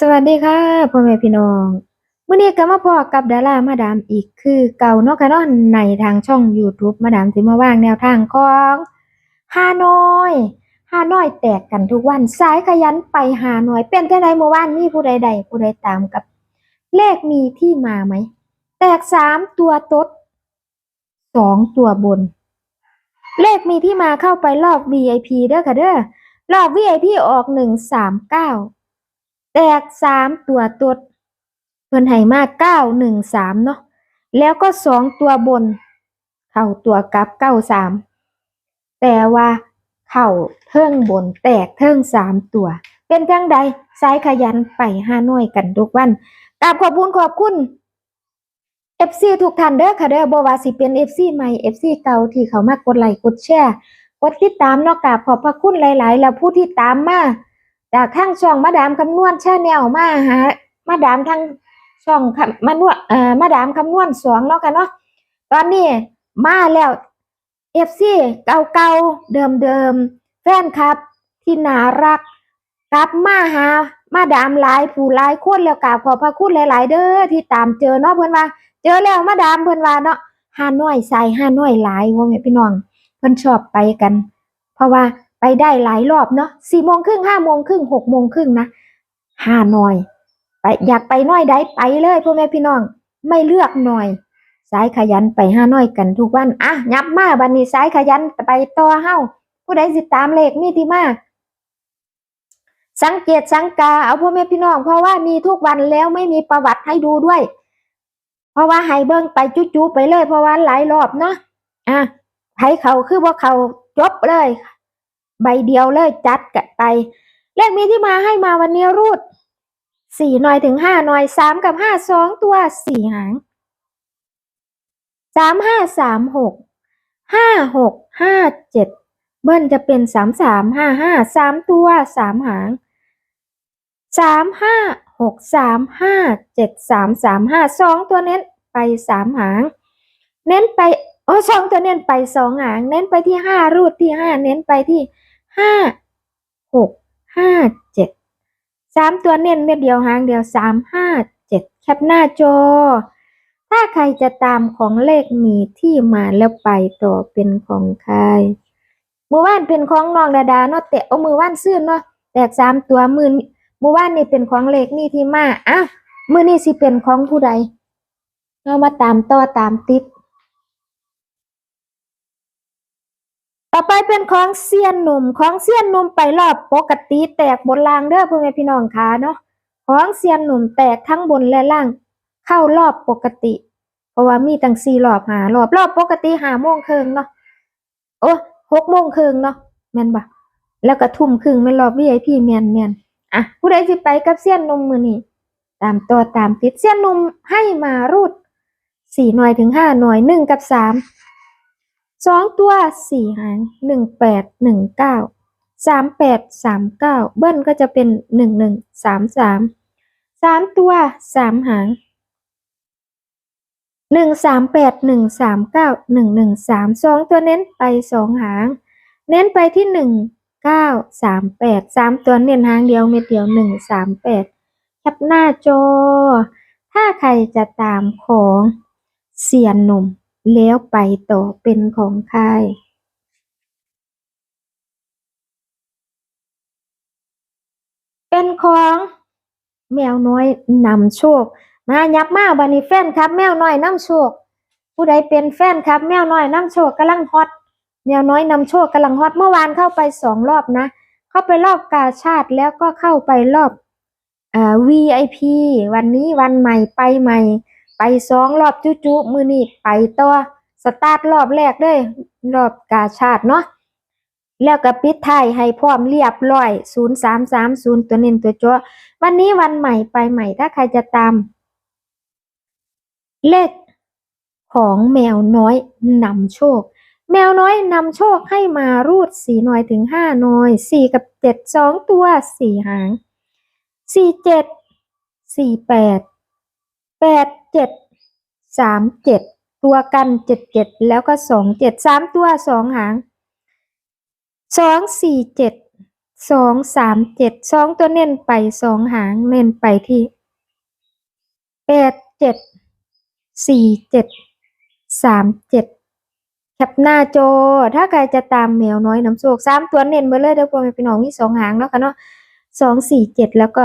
สวัสดีค่ะพ่อแม่พี่น้องมื้อนี้ก็มาพอกับดารามาดามอีกคือเก่าเนาะค่ะเนาะในทางช่อง YouTube มาดามสิมาว่างแนวทางของฮานอยฮานอยแตกกันทุกวันสายขยันไปฮานอย เป็นจังไดเมื่อวานมีผู้ใดใดผู้ใดตามกับ เลขมีที่มาไหม แตกสามตัวตดสองตัวบน เลขมีที่มาเข้าไปรอบ VIP เด้อค่ะเด้อรอบ VIP ออกหนึ่งสามเก้า แตกสามตัวตดเพิ่นให้มาเก้าหนึ่งสามเนาะแล้วก็สองตัวบน เข้าตัวกลับเก้าสามแต่ว่าเข้าเทิงบนแตกเทิงสามตัว เป็นจังใดสายขยันไปห้าน้อยกันทุกวันกราบขอบคุณขอบคุณ FC ทุกท่านเด้อค่ะเด้อบ่ว่าสิเป็น FC ใหม่ FC เก่าที่เขามากดไลค์กดแชร์กดติดตามเนาะกาบขอบพระคุณหลาย ๆ แล้วผู้ที่ตามมา จากข้างช่องมาดามคำนวณชาแนลมาหามาดามทางช่องคำมานวดเอ่อมาดามคำนวณสองเนาะค่ะเนาะตอนนี้มาแล้วเอฟซีเก่าเก่าๆเดิมเดิมๆแฟนคลับที่น่ารักกลับมาหามาดามหลายผู้หลายคนแล้วกราบขอพระคุณหลาย ๆ เด้อที่ตามเจอเนาะเพิ่อนว่า เจอแล้วมาดามเพิ่อนว่าเนาะห้าน้อยใส่ห้าน้อยหลายว่าแม่พี่น้องเพิ่นชอบไปกัน เพราะว่า ไปได้หลายรอบเนาะสี่โมงครึ่งห้าโมงครึ่งหกโมงครึ่งนะห้าหน่อย ไปอยากไปน้อยใดไปเลยพ่อแม่พี่น้อง ไม่เลือกหน่อยสายขยันไปห้าน้อยกันทุกวันอะยับมาบันนี้สายขยันไปต่อเฮ้าผู้ใดสิตามเลขมีที่มากสังเกตสังกาเอาพ่อแม่พี่น้องเพราะว่ามีทุกวันแล้วไม่มีประวัติให้ดูด้วย เพราะว่าให้เบิ่งไปจุ๊ๆไปเลย เพราะว่าหลายรอบเนาะอะให้เขาคือว่าเขาจบเลย ใบเดียวเลยจัดกันไป เลขมีที่มาให้มาวันนี้รูดสี่หน่อยถึงห้าหน่อยสามกับห้าสองตัวสี่หางสามห้าสามหกห้าหกห้าเจ็ดเบิ้ลจะเป็นสามสามห้าห้าสามตัวสามหางสามห้าหกสามห้าเจ็ดสามสามห้าสองตัวเน้นไปสามหาง เน้นไปโอ้สองตัวเน้นไปสองหาง เน้นไปที่ห้ารูดที่ห้าเน้นไปที่ ห้าหกห้าเจ็ดสามตัวเน้นเม็ดเดียวหางเดียวสามห้าเจ็ดแคปหน้าจอ ถ้าใครจะตามของเลขมีที่มาแล้วไปต่อเป็นของใครมือว่านเป็นของน้องดาดาเนาะแต่เอามือว่านซื่นเนาะแตกสามตัวมือมือว่านนี่เป็นของเลขมีที่มาอะมือนี่สิเป็นของผู้ใดเรามาตามต่อตามติด ต่อไปเป็นของเซียนหนุ่มของเซียนหนุ่มไปรอบปกติแตกบนล่างเด้อพ่อแม่พี่น้องคะเนาะของเซียนหนุ่มแตกทั้งบนและล่าง เข้ารอบปกติ เพราะว่ามีตั้งสี่รอบหารอบรอบปกติหาโมงครึ่งเนาะโอ้หกโมงครึ่งเนาะแมนบ่แล้วก็ทุ่มครึ่งแม่นรอบ VIP แมนแมนอะผู้ใดสิไปกับเซียนหนุ่มมือนี้ตามต่อตามติดเซียนหนุ่มให้มารูดสี่หน่วยถึงห้าหน่วยหนึ่งกับสาม สองตัวสี่หางหนึ่งแปดหนึ่งเก้าสามแปดสามเก้าเบิ้ลก็จะเป็นหนึ่งหนึ่งสามสามสามตัวสามหางหนึ่งสามแปดหนึ่งสามเก้าหนึ่งหนึ่งสามสองตัวเน้นไปสองหาง เน้นไปที่หนึ่งเก้าสามแปดสามตัวเน้นหางเดียวเม็ดเดียวหนึ่งสามแปดแคปหน้าจอ ถ้าใครจะตามของเสียนหนุ่ม แล้วไปต่อเป็นของใครเป็นของ แมวน้อยนำโชค มายับมาบันนี้แฟนครับ แมวน้อยนำโชค ผู้ใดเป็นแฟนครับ แมวน้อยนำโชคกำลังฮอตแมวน้อยนำโชคกำลังฮอตเมื่อวานเข้าไปสองรอบนะ เข้าไปรอบกาชาติแล้วก็เข้าไปรอบอ่า VIP วันนี้วันใหม่ไปใหม่ ไปสองรอบจุจุมือนี่ไปต่อสตาร์ทรอบแรกเลยรอบกาชาติเนาะแล้วก็ปิดท้ายให้พร้อมเรียบร้อยศูนย์สามสามศูนย์ตัวเน้นตัวจ้ววันนี้วันใหม่ไปใหม่ถ้าใครจะตาม เลขของแมวน้อยนำโชค แมวน้อยนำโชคให้มารูดสี่หน่อยถึงห้าหน่อยสี่กับเจ็ดสองตัวสี่หางสี่เจ็ดสี่แปดแปด เจ็ดสามเจ็ดตัวกันเจ็ดเจ็ดแล้วก็สองเจ็ดสามตัวสองหางสองสี่เจ็ดสองสามเจ็ดสองตัวเน้นไปสองหางเน้นไปที่แปดเจ็ดสี่เจ็ดสามเจ็ดแคปหน้าโจถ้าใครจะตามแมวน้อยน้ำโชคสามตัวเน้นไปเลยเด้อพ่อแม่พี่น้องมีสองหางเนาะค่ะเนาะสองสี่เจ็ดแล้วก็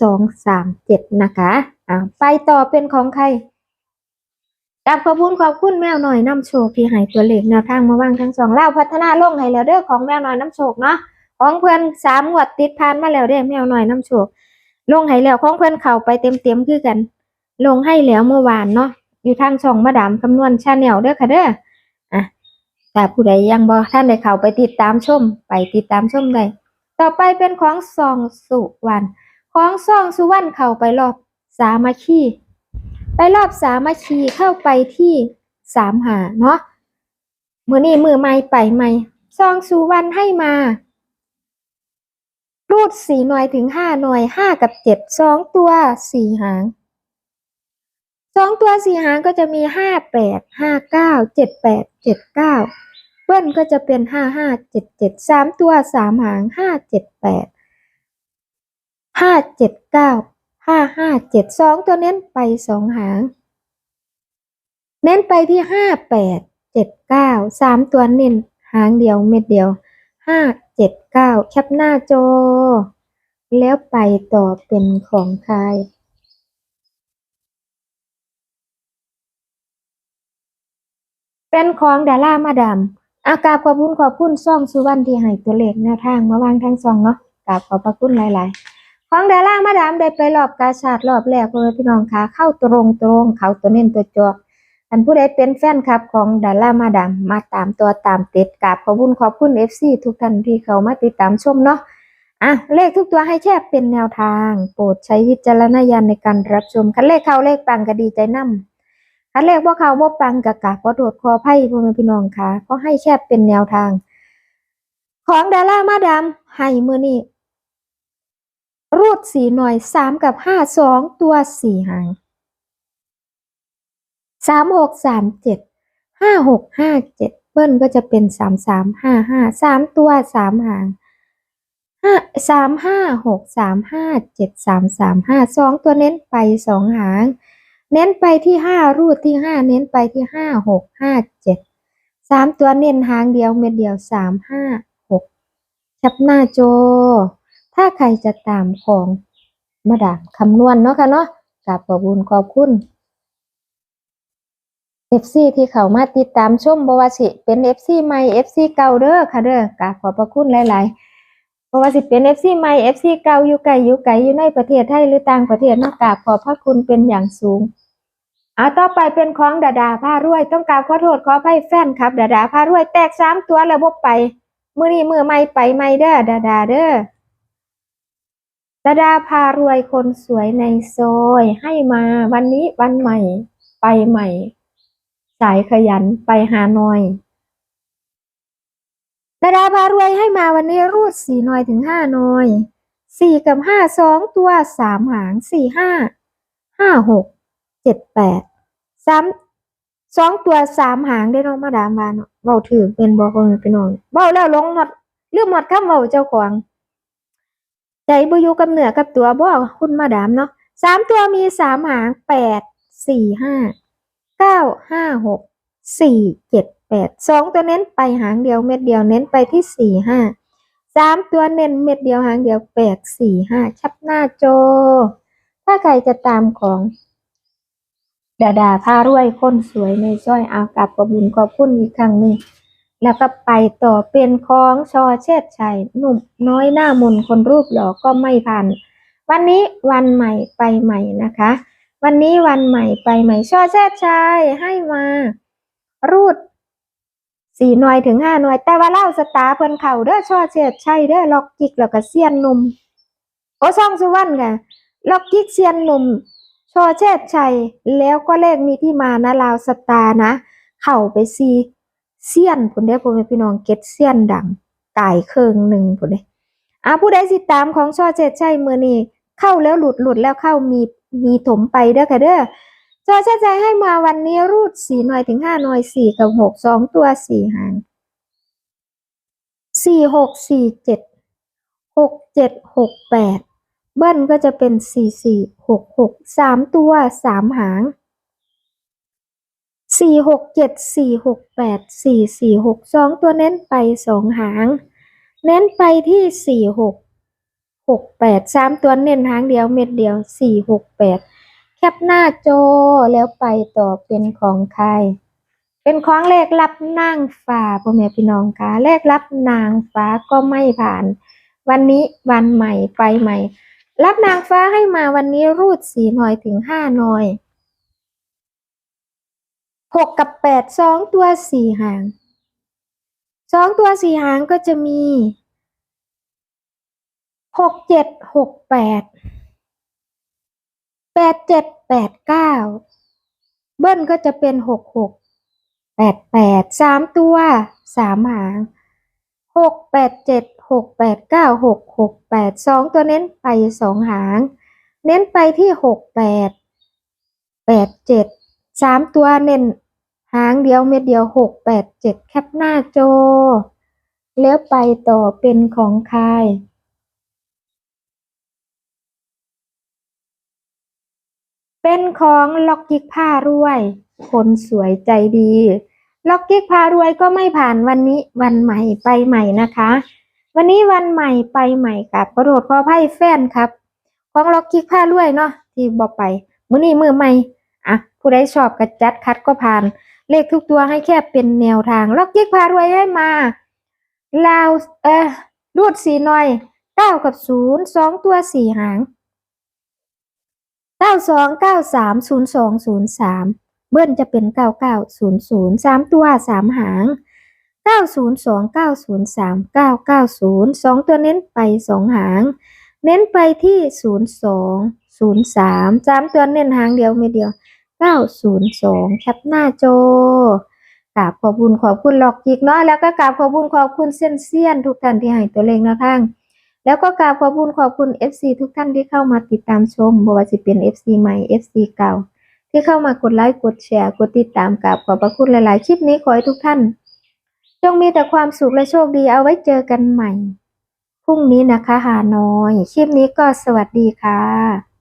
สองสามเจ็ดนะคะ อ่าไปต่อเป็นของใครกราบขอบคุณขอบคุณแมวหน่อยน้ำโชคที่ให้ตัวเลขแนวทางมาว่างทั้งสองเล่าพัฒนาลงให้แล้วเด้อของแมวหน่อยน้ำโชคเนาะของเพื่อนสามงวดติดพันมาแล้วเด้อแมวหน่อยน้ำโชคลงให้แล้วของเพื่อนเข้าไปเต็มเต็มคือกัน ลงให้แล้วเมื่อวานเนาะอยู่ทางช่องมาดามคำนวณชาแนลเด้อค่ะเด้ออะแต่ผู้ใดยังบ่ท่านได้เข้าไปติดตามชม ไปติดตามชมได้ต่อไปเป็นของซองสุวรรณของซองสุวรรณเข้าไปรอบ สามัคคีไปรอบสามัคคีเข้าไปที่สามหาเนาะมือนี้มือไม่ไปไม่ซองสุวรรณให้มารูดสี่หน่วยถึงห้าหน่วยห้ากับเจ็ดสองตัวสี่หางสองตัวสี่หางก็จะมีห้าแปดห้าเก้าเจ็ดแปดเจ็ดเก้าเบิ้ลก็จะเป็นห้าห้าเจ็ดเจ็ดสามตัวสามหางห้าเจ็ดแปดห้าเจ็ดเก้า ห้าห้าเจ็ดสองตัวเน้นไปสองหาง เน้นไปที่ห้าแปดเจ็ดเก้าสามตัวเน้นหางเดียวเม็ดเดียวห้าเจ็ดเก้าแคปหน้าจอ แล้วไปต่อเป็นของใครเป็นของดารามาดามอากาบขอบคุณขอบคุณซ่องสุวรรณที่ให้ตัวเลขแนวทางมาวางทั้งซองเนาะกราบขอบพระคุณหลาย ๆ ของดารามาดามได้ไปรอบกาชาดรอบแรกเลยพี่น้องคะเข้าตรงตรงเขาตัวเน้นตัวจออันผู้ใดเป็นแฟนคลับของดารามาดามมาตามตัวตามติดกราบขอบคุณขอบคุณ FC ทุกท่านที่เขามาติดตามชมเนาะอะเลขทุกตัวให้แค่เป็นแนวทาง โปรดใช้วิจารณญาณในการรับชมคันเลขเข้าเลขปังก็ดีใจนํคันเลขบ่เขาบ่ปังก็กราบขอโทษขออภัยพ่อแม่พี่น้องค่ะเพราะให้แค่เป็นแนวทาง ของดารามาดามให้มื้อนี้ รูดสีหน่อยสามกับห้าสองตัวสี่หางสามหกสามเจ็ดห้าหกห้าเจ็ดเบิ้ลก็จะเป็นสามสามห้าห้าสามตัวสามหางห้าสามห้าหกสามห้าเจ็ดสามสามห้าสองตัวเน้นไปสองหาง เน้นไปที่ห้ารูดที่ห้าเน้นไปที่ห้าหกห้าเจ็ดสามตัวเน้นหางเดียวเม็ดเดียวสามห้าหกชับหน้าโจ ถ้าใครจะตามของมาดามคำนวณเนาะค่ะเนาะกับขอบคุญขอบคุณ FC ที่เขามาติดตามชมบว่าสิเป็น FC ใหม่ FC เก่าเด้อค่ะเด้อกราบขอบพระคุณหลายๆบว่าสิเป็น FC ใหม่ FC เก่าอยู่ไกลอยู่ไกลอยู่ในประเทศไทยหรือต่างประเทศเนาะกราบขอบพระคุณเป็นอย่างสูงเอาต่อไปเป็นของดาดาพารวย ต้องกราบขอโทษขออภัยแฟนครับ ดาดาพารวยแตกสามตัวแล้วบ่ไป มือนี้มือใหม่ไปใหม่เด้อดาดาเด้อ ดาดาพารวยคนสวยในซอยให้มาวันนี้วันใหม่ไปใหม่ สายขยันไปหาหน่อยดาดาพารวยให้มาวันนี้รูดสี่หน่อยถึงห้าหน่อยสี่กับห้าสองตัวสามหางสี่ห้าห้าหกเจ็ดแปดสามสองตัวสามหางได้น้องมาดามวาเนเบาถือเป็นบอคนเป็นน้องเบาแล้วลงหมดเรื่องหมดคำเบาเจ้าของ ใจบ่อยู่กับเหนือกับตัวบ่คุณมาดามเนาะสามตัวมีสามหางแปดสี่ห้าเก้าห้าหกสี่เจ็ดแปดสองตัวเน้นไปหางเดียวเม็ดเดียวเน้นไปที่สี่ห้าสามตัวเน้นเม็ดเดียวหางเดียวแปดสี่ห้าชับหน้าโจ ถ้าใครจะตามของดาดาพารวยคนสวยในจ้อยเอากลับขอบุญขอบคุณอีกครั้งหนึ่ง แล้วก็ไปต่อเป็นของชอเชษชัยหนุ่มน้อยหน้ามนคนรูปหล่อก็ไม่ผ่านวันนี้วันใหม่ไปใหม่นะคะ วันนี้วันใหม่ไปใหม่ชอเชษชัยให้มา รูดสี่หน่วยถึงห้าหน่วย แต่ว่าเล่าสตาร์เพิ่นเข่าเด้อชอเชษชัยเด้อล็อกกิกแล้วก็เซียนหนุ่มโอซ่องสุวรรณค่ะล็อกกิกเซียนหนุ่มชอเชษชัยแล้วก็เลขมีที่มานะลาวสตาร์นะ เข่าไปซี เซียนพุ่นเด้พ่อแม่พี่น้องเก็ตเซียนดังกายเคิงหนึ่งพุ่นเด้อ่าผู้ใดสิตามของช่อเจ็ดใช่มือนี้เข้าแล้วหลุดหลุดแล้วเข้ามีมีถมไปเด้อค่ะเด้อช่อเจ็ดใจให้มาวันนี้รูดสี่หน่อยถึงห้าหน่อยสี่กับหกสองตัวสี่หางสี่หกสี่เจ็ดหกเจ็ดหกแปดเบิ้ลก็จะเป็นสี่สี่หกหกสามตัวสามหาง สี่หกเจ็ดสี่หกแปดสี่สี่หกสองตัวเน้นไปสองหาง เน้นไปที่สี่หกหกแปดสามตัวเน้นหางเดียวเม็ดเดียวสี่หกแปดแคปหน้าโจแล้วไปต่อเป็นของใคร เป็นของเลขรับนางฟ้าพ่อแม่พี่น้องคะเลขรับนางฟ้าก็ไม่ผ่าน วันนี้วันใหม่ไปใหม่ รับนางฟ้าให้มาวันนี้รูดสี่หน่อยถึงห้าหน่อย หกกับแปดสองตัวสี่หางสองตัวสี่หางก็จะมีหกเจ็ดหกแปดแปดเจ็ดแปดเก้าเบิ้ลก็จะเป็นหกหกแปดแปดสามตัวสามหางหกแปดเจ็ดหกแปดเก้าหกหกแปดสองตัวเน้นไปสองหาง เน้นไปที่หกแปดแปดเจ็ดสามตัวเน้น หางเดียวเม็ดเดียวหกแปดเจ็ดแคปหน้าโจ แล้วไปต่อเป็นของใครเป็นของล็อกกิกผ้ารวย คนสวยใจดี ล็อกกิกพารวยก็ไม่ผ่านวันนี้วันใหม่ไปใหม่นะคะ วันนี้วันใหม่ไปใหม่กับกระโดดขอไพ่แฟนครับ ของล็อกกิกพารวยเนาะที่บอกไป มื้อนี้มือใหม่อะผู้ใดชอบกระจัดคัดก็ผ่าน เลขทุกตัวให้แค่เป็นแนวทาง ล็อกกิกพารวยให้มา ลาว เออรูดสีหน่อยเก้ากับศูนย์สองตัวสี่หางเก้าสองเก้าสามศูนย์สองศูนย์สามเบิ้ลจะเป็นเก้าเก้าศูนย์ศูนย์สามตัวสามหางเก้าศูนย์สองเก้าศูนย์สามเก้าเก้าศูนย์สองตัวเน้นไปสองหาง เน้นไปที่ศูนย์สองศูนย์สามสามตัวเน้นหางเดียวไม่เดียว เก้าศูนย์สองแคปหน้าจอกราบขอบคุณขอบคุณหลอกอีกเนาะแล้วก็กราบขอบคุณขอบคุณเส้นเซียนทุกท่านที่ให้ตัวเลขแนวทางแล้วก็กราบขอบคุณขอบคุณ FC ทุกท่านที่เข้ามาติดตามชมบ่ว่าจะเป็น FC ใหม่ FC เก่า ที่เข้ามากดไลค์กดแชร์กดติดตามกับขอบพระคุณหลาย ๆ คลิปนี้ขอให้ทุกท่าน จงมีแต่ความสุขและโชคดีเอาไว้เจอกันใหม่พรุ่งนี้นะคะหาน้อย คลิปนี้ก็สวัสดีค่ะ